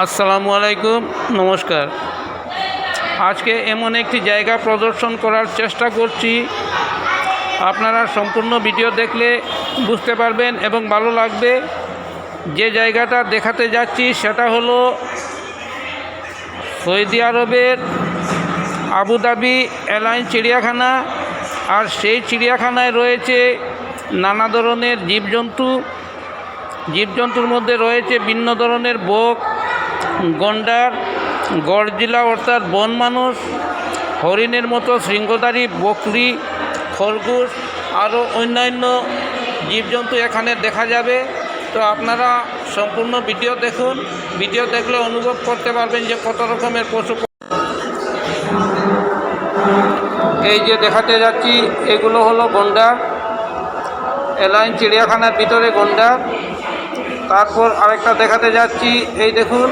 আসসালামু আলাইকুম, নমস্কার। আজকে এমন একটি জায়গা প্রদর্শন করার চেষ্টা করছি। আপনারা সম্পূর্ণ ভিডিও দেখলে বুঝতে পারবেন এবং ভালো লাগবে। যে জায়গাটা দেখাতে যাচ্ছি সেটা হলো সৌদি আরবের আবুধাবি এলাইন চিড়িয়াখানা। আর সেই চিড়িয়াখানায় রয়েছে নানা ধরনের জীবজন্তু। জীবজন্তুর মধ্যে রয়েছে ভিন্ন ধরনের বক গন্ডার, গড়জিলা অর্থাৎ বন মানুষ, হরিণের মতো শৃঙ্গধারী বকরি, খরগোশ আরও অন্যান্য জীবজন্তু এখানে দেখা যাবে। তো আপনারা সম্পূর্ণ ভিডিও দেখুন। ভিডিও দেখলে অনুভব করতে পারবেন যে কত রকমের পশু এই যে দেখাতে যাচ্ছি, এগুলো হলো গন্ডার। এলাইন চিড়িয়াখানার ভিতরে গন্ডার। তারপর আরেকটা দেখাতে যাচ্ছি, এই দেখুন।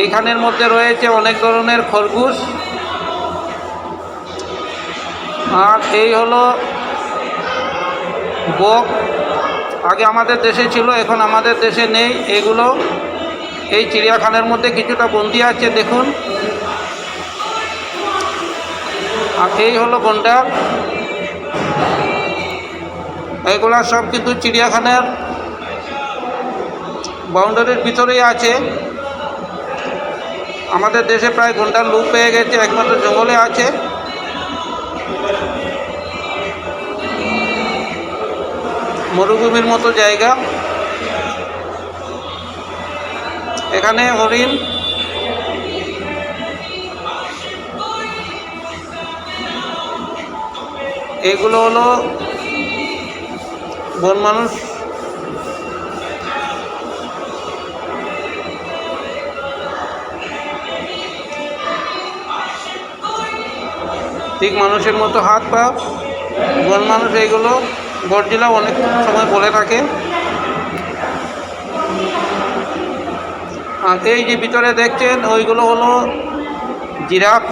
এইখানের মধ্যে রয়েছে অনেক ধরনের খরগোশ। আর এই হলো বক। আগে আমাদের দেশে ছিল, এখন আমাদের দেশে নেই এগুলো। এই চিড়িয়াখানার মধ্যে কিছুটা বন্দি আছে, দেখুন। আর এই হলো গন্ডার এগুলা সব কিন্তু চিড়িয়াখানার বাউন্ডারির ভিতরেই আছে। আমাদের দেশে প্রায় ঘণ্টার লুপ পেয়ে গেছে, একমাত্র জঙ্গলে আছে। মরুভূমির মতো জায়গা। এখানে হরিণ। এগুলো হলো বন মানুষ। ঠিক মানুষের মতো হাত পা, বন মানুষ এইগুলো গরজিলা অনেক সময় বলে থাকে। আর এই যে ভিতরে দেখছেন, ওইগুলো হলো জিরাফ।